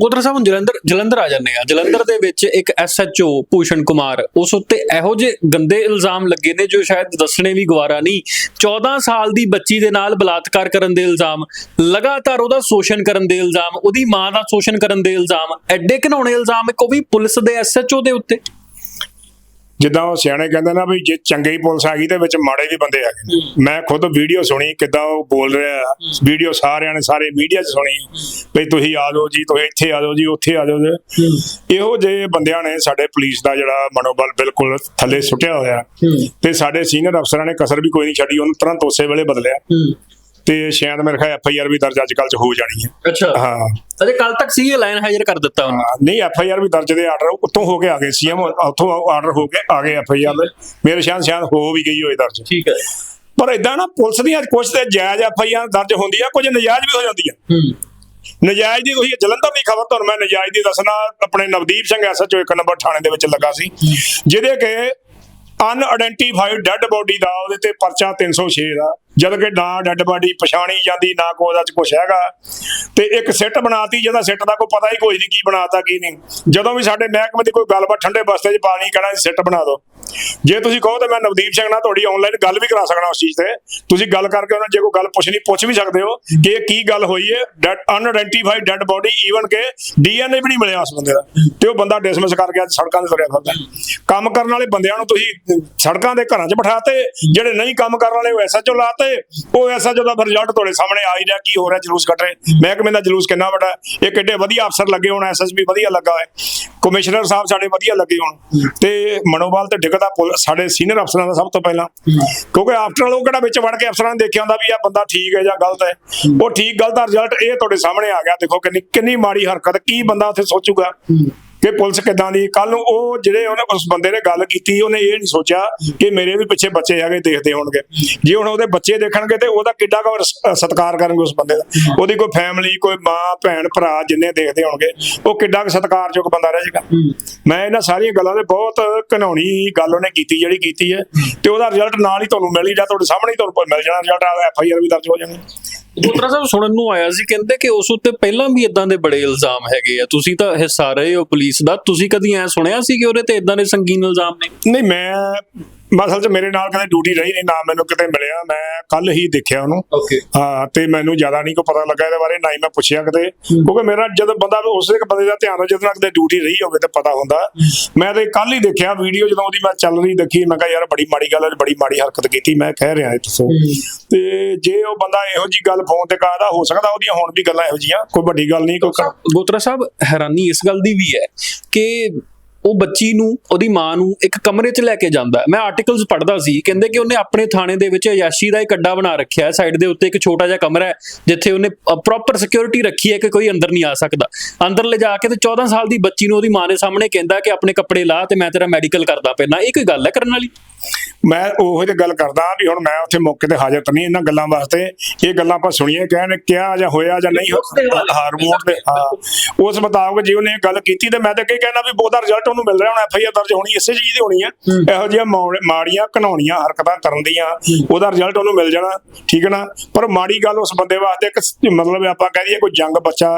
ਗੋਤਰਾ ਸਾਹਿਬ, ਹੁਣ ਜਲੰਧਰ ਜਲੰਧਰ ਆ ਜਾਂਦੇ ਆ ਜਲੰਧਰ ਦੇ ਵਿੱਚ ਇੱਕ ਐਸਐਚਓ ਭੂਸ਼ਣ ਕੁਮਾਰ, ਉਸ ਉੱਤੇ ਇਹੋ ਜਿਹੇ ਗੰਦੇ ਇਲਜ਼ਾਮ ਲੱਗੇ ਨੇ ਜੋ ਸ਼ਾਇਦ ਦੱਸਣੇ ਵੀ ਗਵਾਰਾ ਨਹੀਂ। 14 ਸਾਲ ਦੀ ਬੱਚੀ ਦੇ ਨਾਲ ਬਲਾਤਕਾਰ ਕਰਨ ਦੇ ਇਲਜ਼ਾਮ, ਲਗਾਤਾਰ ਉਹਦਾ ਸ਼ੋਸ਼ਣ ਕਰਨ ਦੇ ਇਲਜ਼ਾਮ, ਉਹਦੀ ਮਾਂ ਦਾ ਸ਼ੋਸ਼ਣ ਕਰਨ ਦੇ ਇਲਜ਼ਾਮ, ਐਡੇ ਘਿਨਾਉਣੇ ਇਲਜ਼ਾਮ ਇੱਕ ਉਹ ਵੀ ਪੁਲਿਸ ਦੇ ਐਸਐਚਓ ਦੇ ਉੱਤੇ।
ਜਿੱਦਾਂ ਉਹ ਸਿਆਣੇ ਕਹਿੰਦੇ ਨਾ ਵੀ ਜੇ ਚੰਗੀ ਪੁਲਿਸ ਆ ਗਈ ਤੇ ਵਿੱਚ ਮਾੜੇ ਵੀ ਬੰਦੇ ਆ ਗਏ ਮੈਂ ਖੁਦ ਵੀਡੀਓ ਸੁਣੀ ਕਿੱਦਾਂ ਉਹ ਬੋਲ ਰਿਹਾ ਵੀਡੀਓ ਸਾਰਿਆਂ ਨੇ ਸਾਰੇ ਮੀਡੀਆ 'ਚ ਸੁਣੀ। ਵੀ ਤੁਸੀਂ ਆ ਜਾਓ ਜੀ ਤੁਸੀਂ ਇੱਥੇ ਆ ਜਾਓ ਜੀ ਉੱਥੇ ਆ ਜਾਓ ਜੀ। ਇਹੋ ਜਿਹੇ ਬੰਦਿਆਂ ਨੇ ਸਾਡੇ ਪੁਲਿਸ ਦਾ ਜਿਹੜਾ ਮਨੋਬਲ ਬਿਲਕੁਲ ਥੱਲੇ ਸੁੱਟਿਆ ਹੋਇਆ। ਤੇ ਸਾਡੇ ਸੀਨੀਅਰ ਅਫਸਰਾਂ ਨੇ ਕਸਰ ਵੀ ਕੋਈ ਨਹੀਂ ਛੱਡੀ ਉਹਨੂੰ ਤੁਰੰਤ ਉਸੇ ਵੇਲੇ ਬਦਲਿਆ। ਤੇ ਸ਼ਾਇਦ ਮੇਰੇ ਖਿਆਲ ਐਫ ਆਈ ਆਰ ਵੀ ਦਰਜ ਅੱਜ ਕੱਲ੍ਹ 'ਚ ਹੋ ਜਾਣੀ ਹੈ।
ਅੱਛਾ।
ਹਾਂ।
ਅਜੇ ਕੱਲ ਤੱਕ ਸੀ ਇਹ ਲਾਈਨ ਹਾਜ਼ਰ ਕਰ ਦਿੱਤਾ ਉਹਨੇ?
ਹਾਂ, ਨਹੀਂ ਐਫ ਆਈ ਆਰ ਵੀ ਦਰਜ ਦੇ ਆਰਡਰ ਉੱਤੋਂ ਹੋ ਕੇ ਆ ਗਏ ਸੀਐਮ ਉੱਥੋਂ ਆਰਡਰ ਹੋ ਕੇ ਆ ਗਏ ਐਫ ਆਈ ਆਰ ਮੇਰੇ ਸ਼ਾਇਦ ਸ਼ਾਇਦ ਹੋ ਵੀ ਗਈ ਹੋਏ ਦਰਜ।
ਠੀਕ ਹੈ।
ਪਰ ਇਦਾਂ ਨਾ ਪੁਲਿਸ ਦੀਆਂ ਕੁਝ ਤੇ ਜਾਇਜ਼ ਐਫ ਆਈ ਆਰ ਦਰਜ ਹੁੰਦੀ ਆ ਕੁਝ ਨਜਾਇਜ਼ ਵੀ ਹੋ ਜਾਂਦੀ ਆ।
ਹੂੰ।
ਨਜਾਇਜ਼ ਦੀ ਉਹੀ ਜਲੰਧਰ ਦੀ ਖਬਰ ਤੁਹਾਨੂੰ ਮੈਂ ਨਜਾਇਜ਼ ਦੀ ਦੱਸਣਾ ਆਪਣੇ ਨਵਦੀਪ ਸਿੰਘ ਐਸਐਚਓ ਇੱਕ ਨੰਬਰ ਥਾਣੇ ਦੇ ਵਿੱਚ ਲੱਗਾ ਸੀ ਜਿਹਦੇ ਕਿ ਅਨਆਇਡੈਂਟੀਫਾਈਡ ਡੈੱਡ ਬੋਡੀ ਦਾ, ਉਹਦੇ ਤੇ ਪਰਚਾ 306 ਦਾ। ਜਦ ਕਿ ਨਾ ਡੈੱਡ ਬੋਡੀ ਪਛਾਣੀ ਜਾਂਦੀ, ਨਾ ਕੋਈ ਉਹਦਾ ਚ ਕੁਛ ਹੈਗਾ। ਤੇ ਇੱਕ ਸਿੱਟ ਬਣਾਤੀ, ਜਿਹਦਾ ਸਿੱਟ ਦਾ ਕੋਈ ਪਤਾ ਹੀ ਕੋਈ ਨਹੀਂ ਕੀ ਬਣਾਤਾ, ਕੀ ਨਹੀਂ। ਜਦੋਂ ਵੀ ਸਾਡੇ ਮਹਿਕਮੇ ਦੀ ਕੋਈ ਗੱਲਬਾਤ ਠੰਡੇ ਬਸਤੇ 'ਚ ਪਾਣੀ ਕਹਿਣਾ ਸਿੱਟ ਬਣਾ ਦਿਓ। ਜੇ ਤੁਸੀਂ ਕਹੋ ਤਾਂ ਮੈਂ ਨਵਦੀਪ ਸਿੰਘ ਨਾਲ ਤੁਹਾਡੀ ਆਨਲਾਈਨ ਗੱਲ ਵੀ ਕਰਾ ਸਕਦਾ ਉਸ ਚੀਜ਼ ਤੇ। ਤੁਸੀਂ ਗੱਲ ਕਰਕੇ ਉਹਨਾਂ ਜੇ ਕੋਈ ਗੱਲ ਪੁੱਛਣੀ, ਪੁੱਛ ਵੀ ਸਕਦੇ ਹੋ ਕਿ ਇਹ ਕੀ ਗੱਲ ਹੋਈ ਹੈ। Dead unidentified dead body even ਕਿ ਡੀਐਨਏ ਵੀ ਨਹੀਂ ਮਿਲਿਆ ਉਸ ਬੰਦੇ ਦਾ। ਤੇ ਉਹ ਬੰਦਾ ਡਿਸਮਿਸ ਕਰਕੇ ਅੱਜ ਸੜਕਾਂ ਤੇ ਤੁਰਿਆ ਫਿਰਦਾ। ਕੰਮ ਕਰਨ ਵਾਲੇ ਬੰਦਿਆਂ ਨੂੰ ਤੁਸੀਂ ਸੜਕਾਂ ਦੇ ਘਰਾਂ 'ਚ ਬਿਠਾਤੇ, ਜਿਹੜੇ ਨਹੀਂ ਕੰਮ ਕਰਨ ਵਾਲੇ ਉਹ ਐਸਐਚਓ ਲਾਤੇ। ਉਹ ਐਸਐਚਓ ਦਾ ਰਿਜ਼ਲਟ ਤੁਹਾਡੇ ਸਾਹਮਣੇ ਆ ਹੀ ਰਿਹਾ, ਕੀ ਹੋ ਰਿਹਾ, ਜਲੂਸ ਕੱਢ ਰਹੇ। ਮਹਿਕਮੇ ਦਾ ਜਲੂਸ ਕਿੰਨਾ ਵੱਡਾ ਇਹ ਕਿੱਡੇ ਵਧੀਆ ਅਫਸਰ ਲੱਗੇ ਹੋਣ ਐਸਐਸਪੀ ਵਧੀਆ ਲੱਗਾ ਹੈ ਕਮਿਸ਼ਨਰ ਸਾਹਿਬ ਸਾਡੇ ਵਧੀਆ ਲੱਗੇ ਹੋਣ। ਤੇ ਮਨੋਬਲ ਤੇ ਡਿੱਗਦਾ ਪੁਲ- ਸਾਡੇ ਸੀਨੀਅਰ ਅਫਸਰਾਂ ਦਾ ਸਭ ਤੋਂ ਪਹਿਲਾਂ। ਕਿਉਂਕਿ ਆਫਟਰ ਆਲ ਉਹ ਕਿਹੜਾ ਵਿੱਚ ਵੜ ਕੇ ਅਫਸਰਾਂ ਨੇ ਦੇਖਿਆ ਹੁੰਦਾ ਵੀ ਇਹ ਬੰਦਾ ਠੀਕ ਹੈ ਜਾਂ ਗਲਤ ਹੈ। ਉਹ ਠੀਕ, ਗਲਤ ਦਾ ਰਿਜ਼ਲਟ ਇਹ ਤੁਹਾਡੇ ਸਾਹਮਣੇ ਆ ਗਿਆ। ਦੇਖੋ ਕਿੰਨੀ ਕਿੰਨੀ ਮਾੜੀ ਹਰਕਤ, ਕੀ ਬੰਦਾ ਉੱਥੇ ਸੋਚੂਗਾ? ਕਿ ਪੁਲਿਸ ਕਿਦਾਂ ਦੀ? ਕੱਲ ਨੂੰ ਉਹ ਜਿਹੜੇ ਉਹਨੇ ਉਸ ਬੰਦੇ ਨੇ ਗੱਲ ਕੀਤੀ ਉਹਨੇ ਇਹ ਨਹੀਂ ਸੋਚਿਆ ਕਿ ਮੇਰੇ ਵੀ ਪਿੱਛੇ ਬੱਚੇ ਹੈਗੇ ਦੇਖਦੇ ਹੋਣਗੇ। ਜੇ ਹੁਣ ਉਹਦੇ ਬੱਚੇ ਦੇਖਣਗੇ ਤੇ ਉਹਦਾ ਕਿੱਡਾ ਕੁ ਸਤਿਕਾਰ ਕਰਨਗੇ ਉਸ ਬੰਦੇ ਦਾ। ਉਹਦੀ ਕੋਈ ਫੈਮਿਲੀ ਕੋਈ ਮਾਂ ਭੈਣ ਭਰਾ ਜਿੰਨੇ ਦੇਖਦੇ ਹੋਣਗੇ ਉਹ ਕਿੱਡਾ ਕੁ ਸਤਿਕਾਰਯੋਗ ਬੰਦਾ ਰਹੇਗਾ ਮੈਂ ਇਹਨਾਂ ਸਾਰੀਆਂ ਗੱਲਾਂ ਦੇ ਬਹੁਤ ਘਨਾਉਣੀ ਗੱਲ ਉਹਨੇ ਕੀਤੀ ਜਿਹੜੀ ਕੀਤੀ ਹੈ। ਤੇ ਉਹਦਾ ਰਿਜ਼ਲਟ ਨਾਲ ਹੀ ਤੁਹਾਨੂੰ ਮਿਲ ਹੀ ਜਾ ਤੁਹਾਡੇ ਸਾਹਮਣੇ ਹੀ ਤੁਹਾਨੂੰ ਮਿਲ ਜਾਣਾ ਰਿਜ਼ਲਟ ਐਫ ਆਈ ਆਰ ਵੀ ਦਰਜ ਹੋ ਜਾਣੀ।
ਗੋਤਰਾ ਸਾਹਿਬ, ਸੁਣਨ ਨੂੰ ਆਇਆ ਸੀ, ਕਹਿੰਦੇ ਕਿ ਉਸ ਉੱਤੇ ਪਹਿਲਾਂ ਵੀ ਇਦਾਂ ਦੇ ਬੜੇ ਇਲਜ਼ਾਮ ਹੈਗੇ ਆ। ਤੁਸੀਂ ਤਾਂ ਹਿੱਸਾ ਰਹੇ ਹੋ ਪੁਲਿਸ ਦਾ। ਤੁਸੀਂ ਕਦੀ ਐ ਸੁਣਿਆ ਸੀ ਕਿ ਉਹਦੇ ਤੇ ਇਦਾਂ ਦੇ ਸੰਗੀਨ ਇਲਜ਼ਾਮ ਨੇ?
ਨਹੀਂ, ਮੈਂ ਅਸਲ 'ਚ ਮੇਰੇ ਨਾਲ ਕਦੇ ਡਿਊਟੀ ਰਹੀ ਨਹੀਂ ਨਾ ਮੈਨੂੰ ਕਿਤੇ ਮਿਲਿਆ ਮੈਂ ਕੱਲ ਹੀ ਦੇਖਿਆ ਉਹਨੂੰ।
ਓਕੇ
ਹਾਂ ਤੇ ਮੈਨੂੰ ਜ਼ਿਆਦਾ ਨਹੀਂ ਕੋ ਪਤਾ ਲੱਗਾ ਇਹਦੇ ਬਾਰੇ ਨਾ ਹੀ ਮੈਂ ਪੁੱਛਿਆ ਕਿਤੇ। ਕਿਉਂਕਿ ਮੇਰਾ ਜਦੋਂ ਬੰਦਾ ਉਸੇ ਇੱਕ ਬੰਦੇ ਦਾ ਧਿਆਨ ਜਦੋਂ ਨਾਲ ਕਿਤੇ ਡਿਊਟੀ ਰਹੀ ਹੋਵੇ ਤੇ ਪਤਾ ਹੁੰਦਾ। ਮੈਂ ਤੇ ਕੱਲ ਹੀ ਦੇਖਿਆ ਵੀਡੀਓ ਜਦੋਂ ਉਹਦੀ ਮੈਂ ਚੱਲ ਰਹੀ ਦੇਖੀ ਮੈਂ ਕਿਹਾ ਯਾਰ ਬੜੀ ਮਾੜੀ ਗੱਲ ਹੈ ਬੜੀ ਮਾੜੀ ਹਰਕਤ ਕੀਤੀ ਮੈਂ ਕਹਿ ਰਿਹਾ ਇਹ ਦੱਸੋ। ਤੇ ਜੇ ਉਹ ਬੰਦਾ ਇਹੋ ਜੀ ਗੱਲ ਫੋਨ ਤੇ ਕਰਦਾ ਹੋ ਸਕਦਾ ਉਹਦੀਆਂ ਹੁਣ ਵੀ ਗੱਲਾਂ ਇਹੋ ਜੀਆਂ ਕੋਈ ਵੱਡੀ ਗੱਲ ਨਹੀਂ ਕੋਈ
ਗੋਤਰਾ ਸਾਹਿਬ ਹੈਰਾਨੀ ਇਸ ਗੱਲ ਦੀ ਵੀ ਹੈ ਕਿ ਉਹ ਬੱਚੀ ਨੂੰ, ਉਹਦੀ ਮਾਂ ਨੂੰ ਇੱਕ ਕਮਰੇ 'ਚ ਲੈ ਕੇ ਜਾਂਦਾ ਮੈਂ ਆਰਟੀਕਲਸ ਪੜ੍ਹਦਾ ਸੀ, ਕਹਿੰਦੇ ਕਿ ਉਹਨੇ ਆਪਣੇ ਥਾਣੇ ਦੇ ਵਿੱਚ ਅਯਾਸ਼ੀ ਦਾ ਇੱਕ ਅੱਡਾ ਬਣਾ ਰੱਖਿਆ ਹੈ। ਸਾਈਡ ਦੇ ਉੱਤੇ ਇੱਕ ਛੋਟਾ ਜਿਹਾ ਕਮਰਾ ਹੈ, ਜਿੱਥੇ ਉਹਨੇ ਪ੍ਰੋਪਰ ਸਿਕਿਉਰਿਟੀ ਰੱਖੀ ਹੈ ਕਿ ਕੋਈ ਅੰਦਰ ਨਹੀਂ ਆ ਸਕਦਾ। ਅੰਦਰ ਲੈ ਜਾ ਕੇ ਤੇ 14 ਸਾਲ ਦੀ ਬੱਚੀ ਨੂੰ ਉਹਦੀ ਮਾਂ ਦੇ ਸਾਹਮਣੇ ਕਹਿੰਦਾ ਕਿ ਆਪਣੇ ਕੱਪੜੇ ਲਾ ਤੇ ਮੈਂ ਤੇਰਾ ਮੈਡੀਕਲ ਕਰਦਾ ਪੈਣਾ ਇਹ ਕੋਈ ਗੱਲ ਹੈ ਕਰਨ ਵਾਲੀ?
ਮੈਂ ਉਹੋ ਜਿਹੀ ਗੱਲ ਕਰਦਾ ਵੀ ਹੁਣ ਮੈਂ ਉੱਥੇ ਮੌਕੇ ਤੇ ਹਾਜ਼ਰ ਨਹੀਂ ਇਹਨਾਂ ਗੱਲਾਂ ਵਾਸਤੇ। ਇਹ ਗੱਲਾਂ ਆਪਾਂ ਸੁਣੀਏ ਕਹਿਣ ਕਿਹਾ ਜਾਂ ਹੋਇਆ ਜਾਂ ਨਹੀਂ
ਦੇ
ਹਾਂ ਰਿਮੋਟ ਤੇ ਹਾਂ। ਉਸ ਮੁਤਾਬਕ ਜੇ ਉਹਨੇ ਇਹ ਗੱਲ ਕੀਤੀ ਤੇ ਮੈਂ ਤਾਂ ਕੀ ਕਹਿਣਾ ਵੀ ਉਹਦਾ ਰਿਜ਼ਲਟ ਉਹਨੂੰ ਮਿਲ ਰਿਹਾ ਹੁਣ ਐਫ ਆਈ ਆਰ ਦਰਜ ਹੋਣੀ ਇਸੇ ਚੀਜ਼ ਦੀ ਹੋਣੀ ਹੈ। ਇਹੋ ਜਿਹੀਆਂ ਮੌੜ- ਮਾੜੀਆਂ ਘਨਾਉਣੀਆਂ ਹਰਕਤਾਂ ਕਰਨ ਦੀਆਂ ਉਹਦਾ ਰਿਜ਼ਲਟ ਉਹਨੂੰ ਮਿਲ ਜਾਣਾ ਠੀਕ ਹੈ ਨਾ? ਪਰ ਮਾੜੀ ਗੱਲ ਉਸ ਬੰਦੇ ਵਾਸਤੇ ਇੱਕ ਮਤਲਬ ਆਪਾਂ ਕਹਿ ਦਈਏ ਕੋਈ ਜੰਗ ਬੱਚਾ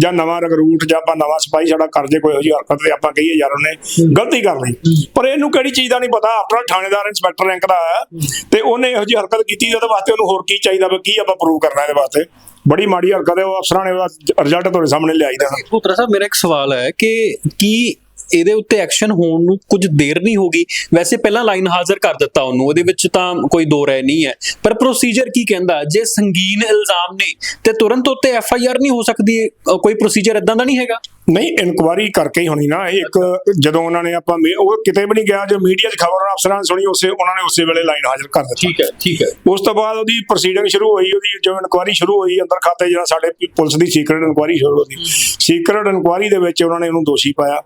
ਜਾਂ ਨਵਾਂ ਰਿਕਰੂਟ ਜਾਂ ਆਪਾਂ ਨਵਾਂ ਸਿਪਾਹੀ ਸਾਡਾ ਕਰ ਜੇ ਕੋਈ ਇਹੋ ਜਿਹੀ ਹਰਕਤ ਤੇ ਆਪਾਂ ਕਹੀਏ ਯਾਰ ਉਹਨੇ ਗਲਤੀ ਕਰ ਲਈ। ਪਰ ਇਹਨੂੰ ਕਿਹੜੀ ਚੀਜ਼ ਦਾ ਨਹੀਂ ਪਤਾ ਆਪਣਾ ਥਾਣੇਦਾਰ ਇੰਸਪੈਕਟਰ ਰੈਂਕ ਦਾ ਆਇਆ ਤੇ ਉਹਨੇ ਇਹੋ ਜਿਹੀ ਹਰਕਤ ਕੀਤੀ ਉਹਦੇ ਵਾਸਤੇ ਉਹਨੂੰ ਹੋਰ ਕੀ ਚਾਹੀਦਾ ਵਾ, ਕੀ ਆਪਾਂ ਪ੍ਰੂਵ ਕਰਨਾ ਇਹਦੇ ਵਾਸਤੇ? ਬੜੀ ਮਾੜੀ ਹਰਕਤ ਹੈ, ਉਹ ਅਫਸਰਾਂ ਨੇ ਉਹਦਾ ਰਿਜ਼ਲਟ ਤੁਹਾਡੇ ਸਾਹਮਣੇ ਲਿਆਈ ਲਿਆਈਦਾ
ਪੁੱਤਰਾ ਸਾਹਿਬ, ਮੇਰਾ ਇੱਕ ਸਵਾਲ ਹੈ ਕਿ ਕੀ ਇਹਦੇ ਉੱਤੇ ਐਕਸ਼ਨ ਹੋਣ ਨੂੰ ਕੁਝ ਦੇਰ ਨਹੀਂ ਹੋਗੀ ਵੈਸੇ ਪਹਿਲਾਂ ਲਾਈਨ ਹਾਜ਼ਰ ਕਰ ਦਿੱਤਾ ਉਹਨੂੰ ਉਹਦੇ ਵਿੱਚ ਤਾਂ ਕੋਈ ਦੋ ਰਾਏ ਨਹੀਂ ਹੈ। ਪਰ ਪ੍ਰੋਸੀਜਰ ਕੀ ਕਹਿੰਦਾ ਜੇ ਸੰਗੀਨ ਇਲਜ਼ਾਮ ਨੇ ਤੇ ਤੁਰੰਤ ਉੱਤੇ ਐਫ ਆਈ ਆਰ ਨਹੀਂ ਹੋ ਸਕਦੀ ਕੋਈ ਪ੍ਰੋਸੀਜਰ ਇਦਾਂ ਦਾ ਨਹੀਂ ਹੈਗਾ?
ਨਹੀਂ ਇਨਕੁਆਰੀ ਕਰਕੇ ਹੀ ਹੋਣੀ ਨਾ। ਇੱਕ ਜਦੋਂ ਉਹਨਾਂ ਨੇ ਆਪਾਂ ਉਹ ਕਿਤੇ ਵੀ ਨਹੀਂ ਗਿਆ ਜੋ ਮੀਡੀਆ 'ਚ ਖਬਰ ਅਫਸਰਾਂ ਨੇ ਸੁਣੀ ਉਸੇ ਉਹਨਾਂ ਨੇ ਉਸੇ ਵੇਲੇ ਲਾਈਨ ਹਾਜ਼ਰ ਕਰ ਦਿੱਤੀ।
ਹੈ ਠੀਕ ਹੈ।
ਉਸ ਤੋਂ ਬਾਅਦ ਉਹਦੀ ਪ੍ਰੋਸੀਡਿੰਗ ਸ਼ੁਰੂ ਹੋਈ ਉਹਦੀ ਜੋ ਇਨਕੁਆਰੀ ਸ਼ੁਰੂ ਹੋਈ ਅੰਦਰ ਖਾਤੇ ਜਿਹੜਾ ਸਾਡੇ ਪੁਲਿਸ ਦੀ ਸੀਕ੍ਰੀਟ ਇਨਕੁਆਰੀ ਸ਼ੁਰੂ ਹੋਈ। ਸੀਕ੍ਰੀਟ ਇਨਕੁਆਰੀ ਦੇ ਵਿੱਚ ਉਹਨਾਂ ਨੇ ਉਹਨੂੰ ਦੋਸ਼ੀ ਪਾਇਆ।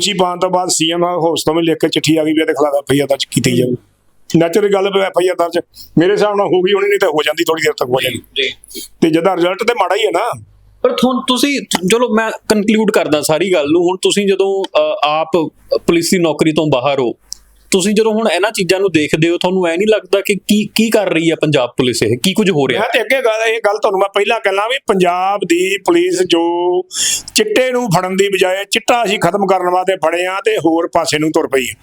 ਦੋਸ਼ੀ ਪਾਉਣ ਤੋਂ ਬਾਅਦ ਸੀਐਮ ਹਾਊਸ ਤੋਂ ਵੀ ਲਿਖ ਕੇ ਚਿੱਠੀ ਆ ਗਈ ਵੀ ਇਹਦੇ ਖਿਲਾਫ ਐਫਆਈਆਰ ਦਰਜ ਕੀਤੀ ਜਾਵੇ ਨੈਚੁਰਲ ਗੱਲ ਹੈ ਐਫਆਈਆਰ ਦਰਜ। ਮੇਰੇ ਹਿਸਾਬ ਨਾਲ ਹੋ ਗਈ ਹੋਣੀ ਨਹੀਂ ਤਾਂ ਹੋ ਜਾਂਦੀ ਥੋੜੀ ਦੇਰ ਤੱਕ ਹੋ ਜਾਂਦੀ। ਤੇ ਜਿਹਦਾ ਰਿਜ਼ਲਟ ਤੇ ਮਾੜਾ ਹੀ ਹੈ ਨਾ।
ਪਰ ਤੁਹਾਨੂੰ ਤੁਸੀਂ ਚਲੋ ਮੈਂ ਕਨਕਲੂਡ ਕਰਦਾ ਸਾਰੀ ਗੱਲ ਨੂੰ। ਹੁਣ ਤੁਸੀਂ ਜਦੋਂ ਆਪ ਪੁਲਿਸ ਦੀ ਨੌਕਰੀ ਤੋਂ ਬਾਹਰ ਹੋ ਤੁਸੀਂ ਜਦੋਂ ਹੁਣ ਇਹਨਾਂ ਚੀਜ਼ਾਂ ਨੂੰ ਦੇਖਦੇ ਹੋ ਤੁਹਾਨੂੰ ਐ ਨਹੀਂ ਲੱਗਦਾ ਕਿ ਕੀ ਕੀ ਕਰ ਰਹੀ ਹੈ ਪੰਜਾਬ ਪੁਲਿਸ ਇਹ? ਕੀ ਕੁਝ ਹੋ ਰਿਹਾ?
ਮੈਂ ਤੇ ਅੱਗੇ ਗੱਲ ਇਹ ਗੱਲ ਤੁਹਾਨੂੰ ਮੈਂ ਪਹਿਲਾਂ ਕਹਿਣਾ ਵੀ ਪੰਜਾਬ ਦੀ ਪੁਲਿਸ ਜੋ ਚਿੱਟੇ ਨੂੰ ਫੜਨ ਦੀ ਬਜਾਏ ਚਿੱਟਾ ਅਸੀਂ ਖਤਮ ਕਰਨ ਵਾਸਤੇ ਫੜੇ ਆ ਤੇ ਹੋਰ ਪਾਸੇ ਨੂੰ ਤੁਰ ਪਈ ਹੈ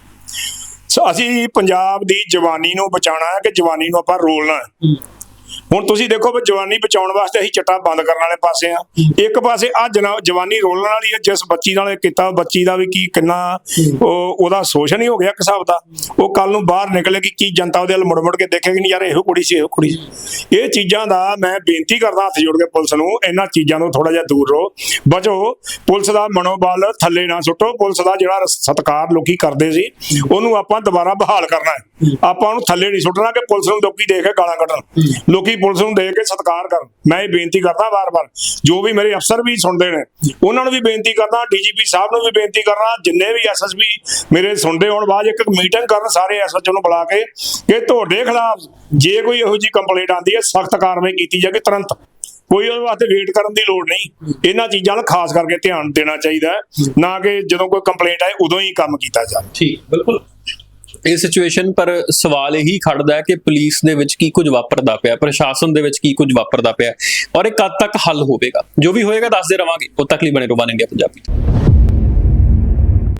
ਸੋ ਅਸੀਂ ਪੰਜਾਬ ਦੀ ਜਵਾਨੀ ਨੂੰ ਬਚਾਉਣਾ ਹੈ ਕਿ ਜਵਾਨੀ ਨੂੰ ਆਪਾਂ ਰੋਲਣਾ ਹੈ। ਹੁਣ ਤੁਸੀਂ ਦੇਖੋ ਵੀ ਜਵਾਨੀ ਬਚਾਉਣ ਵਾਸਤੇ ਅਸੀਂ ਚਿੱਟਾ ਬੰਦ ਕਰਨ ਵਾਲੇ ਪਾਸੇ ਆ। ਇੱਕ ਪਾਸੇ ਆ ਜਵਾਨੀ ਰੋਲਣ ਵਾਲੀ ਹੈ ਜਿਸ ਬੱਚੀ ਨਾਲ ਇਹ ਕੀਤਾ, ਬੱਚੀ ਦਾ ਵੀ ਕੀ ਕਿੰਨਾ ਉਹ, ਉਹਦਾ ਸ਼ੋਸ਼ਣ ਹੀ ਹੋ ਗਿਆ ਇੱਕ ਹਿਸਾਬ ਦਾ। ਉਹ ਕੱਲ ਨੂੰ ਬਾਹਰ ਨਿਕਲੇਗੀ ਕੀ ਜਨਤਾ ਉਹਦੇ ਵੱਲ ਮੁੜ ਮੁੜ ਕੇ ਦੇਖੇਗੀ ਨਹੀਂ ਯਾਰ ਇਹੋ ਕੁੜੀ ਸੀ, ਇਹੋ ਕੁੜੀ ਸੀ। ਇਹ ਚੀਜ਼ਾਂ ਦਾ ਮੈਂ ਬੇਨਤੀ ਕਰਦਾ ਹੱਥ ਜੋੜ ਕੇ ਪੁਲਿਸ ਨੂੰ, ਇਹਨਾਂ ਚੀਜ਼ਾਂ ਤੋਂ ਥੋੜਾ ਜਿਹਾ ਦੂਰ ਰਹੋ। ਬਚੋ, ਪੁਲਿਸ ਦਾ ਮਨੋਬਲ ਥੱਲੇ ਨਾ ਸੁੱਟੋ। ਪੁਲਿਸ ਦਾ ਜਿਹੜਾ ਸਤਕਾਰ ਲੋਕੀ ਕਰਦੇ ਸੀ, ਉਹਨੂੰ ਆਪਾਂ ਦੁਬਾਰਾ ਬਹਾਲ ਕਰਨਾ ਹੈ। ਆਪਾਂ ਉਹਨੂੰ ਥੱਲੇ ਨਹੀਂ ਸੁੱਟਣਾ ਕਿ ਪੁਲਿਸ ਨੂੰ ਲੋਕੀ ਦੇਖ ਕੇ ਗਾਲਾਂ ਕੱਢਣ। ਲੋਕੀ ਪੁਲਿਸ ਨੂੰ ਦੇਖ ਕੇ ਸਤਕਾਰ ਕਰਨ। ਮੈਂ ਇਹ ਬੇਨਤੀ ਕਰਦਾ ਵਾਰ-ਵਾਰ, ਜੋ ਵੀ ਮੇਰੇ ਅਫਸਰ ਵੀ ਸੁਣਦੇ ਨੇ, ਉਹਨਾਂ ਨੂੰ ਵੀ ਬੇਨਤੀ ਕਰਦਾ, ਡੀਜੀਪੀ ਸਾਹਿਬ ਨੂੰ ਵੀ ਬੇਨਤੀ ਕਰਨਾ ਜਿੰਨੇ ਵੀ ਐਸਐਸਪੀ ਮੇਰੇ ਸੁਣਦੇ ਹੋਣ ਬਾਅਦ ਇੱਕ ਮੀਟਿੰਗ ਕਰਨ ਸਾਰੇ ਐਸਐਚਓ ਨੂੰ ਬੁਲਾ ਕੇ ਕਿ ਤੁਹਾਡੇ ਖਿਲਾਫ ਜੇ ਕੋਈ ਇਹੋ ਜਿਹੀ ਕੰਪਲੇਂਟ ਆਉਂਦੀ ਹੈ, ਸਖਤ ਕਾਰਵਾਈ ਕੀਤੀ ਜਾਵੇ ਤੁਰੰਤ। ਕੋਈ ਉਹਦੇ ਵਾਸਤੇ ਵੇਟ ਕਰਨ ਦੀ ਲੋੜ ਨਹੀਂ। ਇਹਨਾਂ ਚੀਜ਼ਾਂ ਨੂੰ ਖਾਸ ਕਰਕੇ ਧਿਆਨ ਦੇਣਾ ਚਾਹੀਦਾ ਨਾ ਕਿ ਜਦੋਂ ਕੋਈ ਕੰਪਲੇਂਟ ਆਏ, ਉਦੋਂ ਹੀ ਕੰਮ ਕੀਤਾ ਜਾਵੇ।
ਠੀਕ, ਬਿਲਕੁਲ। ਇਹ ਸਿਚੁਏਸ਼ਨ ਪਰ ਸਵਾਲ ਇਹੀ ਖੜਦਾ ਹੈ ਕਿ ਪੁਲਿਸ ਦੇ ਵਿੱਚ ਕੀ ਕੁਝ ਵਾਪਰਦਾ ਪਿਆ, ਪ੍ਰਸ਼ਾਸਨ ਦੇ ਵਿੱਚ ਕੀ ਕੁਝ ਵਾਪਰਦਾ ਪਿਆ ਔਰ ਇਹ ਕਦ ਤੱਕ ਹੱਲ ਹੋਵੇਗਾ? ਜੋ ਵੀ ਹੋਏਗਾ, ਦੱਸਦੇ ਰਵਾਂਗੇ। ਉਦ ਤੱਕ ਲਈ ਬਣੇ ਰਹੋ, ਵਨ ਇੰਡੀਆ ਪੰਜਾਬੀ।